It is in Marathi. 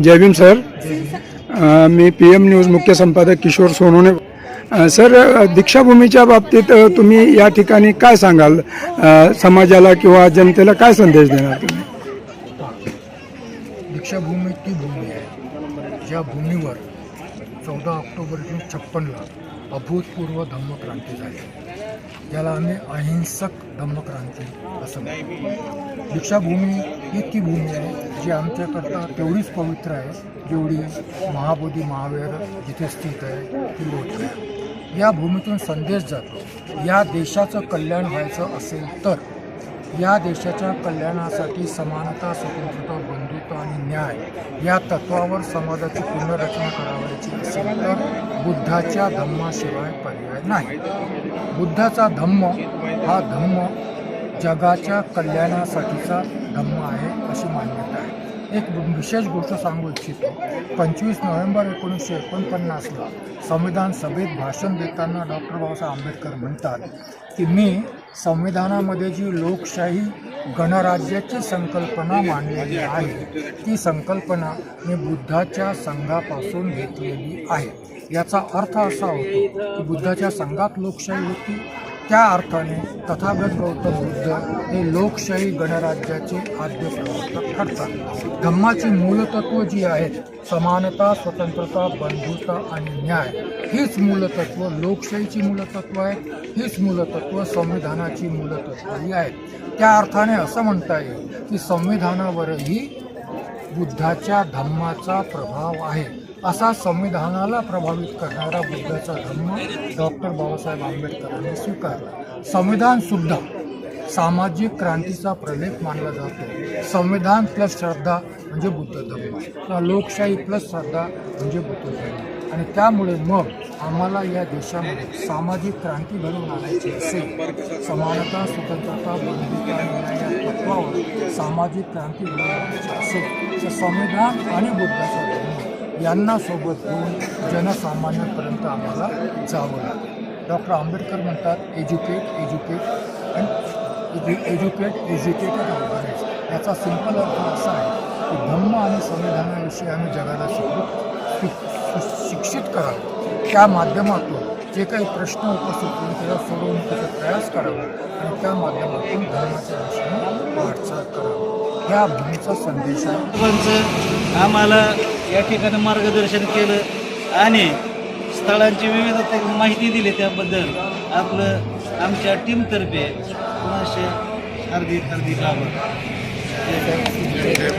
जय भीम सर। मी पी एम न्यूज मुख्य संपादक किशोर सोनोने सर दीक्षाभूमीच्या बाबतीत तुम्ही या ठिकाणी काय सांगाल? समाजाला किंवा जनतेला काय संदेश देणार तुम्ही? दीक्षाभूमी ती भूमी आहे. ज्या भूमीवर चौदा ऑक्टोबर एकोणीसशे छप्पनला अभूतपूर्व धम्मक्रांती झाली. ज्याला आम्ही अहिंसक धम्मक्रांती असं म्हणतो. दीक्षाभूमी ही ती भूमी आहे जी आमच्याकरता तेवढीच पवित्र आहे जेवढी महाबोधी महावीर जिथे स्थित आहे ती लोट आहे. या भूमीतून संदेश जातो या देशाचं कल्याण व्हायचं असेल तर या देशाच्या कल्याणासाठी समानता स्वतंत्रता बंधुत्व आणि न्याय या तत्वावर समाजाची पुनर्रचना करावायची असेल तर बुद्धाच्या धम्माशिवाय पर्याय नाही. बुद्धाचा धम्म हा धम्म जगाच्या कल्याणासाठीचा धम्म आहे अशी मान्यता आहे. एक विशेष गोष्ट सांगू इच्छितो. पंचवीस नोव्हेंबर एकोणीसशे एकोणपन्नासला संविधान सभेत भाषण देताना डॉक्टर बाबासाहेब आंबेडकर म्हणतात की मी संविधानामध्ये जी लोकशाही गणराज्याची संकल्पना मांडलेली आहे ती संकल्पना मी बुद्धाच्या संघापासून घेतलेली आहे. याचा अर्थ असा होतो की बुद्धाच्या संघात लोकशाही होती त्या अर्थाने तथागत गौतम बुद्ध हे लोकशाही गणराज्याचे आद्य प्रवर्तक ठरतात. धम्माची मूलतत्व जी आहेत समानता स्वतंत्रता बंधुता आणि न्याय हीच मूलतत्व लोकशाहीची मूलतत्व आहेत हीच मूलतत्व संविधानाची मूलतत्वही आहेत त्या अर्थाने असं म्हणता येईल की संविधानावरही बुद्धाच्या धम्माचा प्रभाव आहे. असा संविधानाला प्रभावित करणारा बुद्धाचा धर्म डॉक्टर बाबासाहेब आंबेडकरांनी स्वीकारला. संविधान सुद्धा सामाजिक क्रांतीचा प्रलेप मानला जातो. संविधान प्लस श्रद्धा म्हणजे बुद्ध धर्म किंवा लोकशाही प्लस श्रद्धा म्हणजे बुद्ध धर्म आणि त्यामुळे मग आम्हाला या देशामध्ये सामाजिक क्रांती घडवून आणायची असेल समानता स्वतंत्रता बंधुता या तत्वावर सामाजिक क्रांती घडवून आणायची असेल. तर संविधान आणि बुद्धाचा धर्म यांना सोबत घेऊन जनसामान्यांपर्यंत आम्हाला जावं लागतं डॉक्टर आंबेडकर म्हणतात educate educate and educate educated organise याचा सिंपल अर्थ असा आहे की धम्म आणि संविधानाविषयी आम्ही जगाला शिकू शि- शिक्षित करावं. त्या माध्यमातून जे काही प्रश्न उपस्थित होईल त्याला सोडवणुकीचा प्रयास करावा आणि त्या माध्यमातून धर्माच्या दिशेने वाटचाल करावी. ह्या भूमीचा संदेश आहे. आम्हाला या ठिकाणी मार्गदर्शन केलं आणि स्थळांची विविध माहिती दिली त्याबद्दल आपलं आमच्या टीमतर्फे पुन्हा हार्दिक हार्दिक आभार.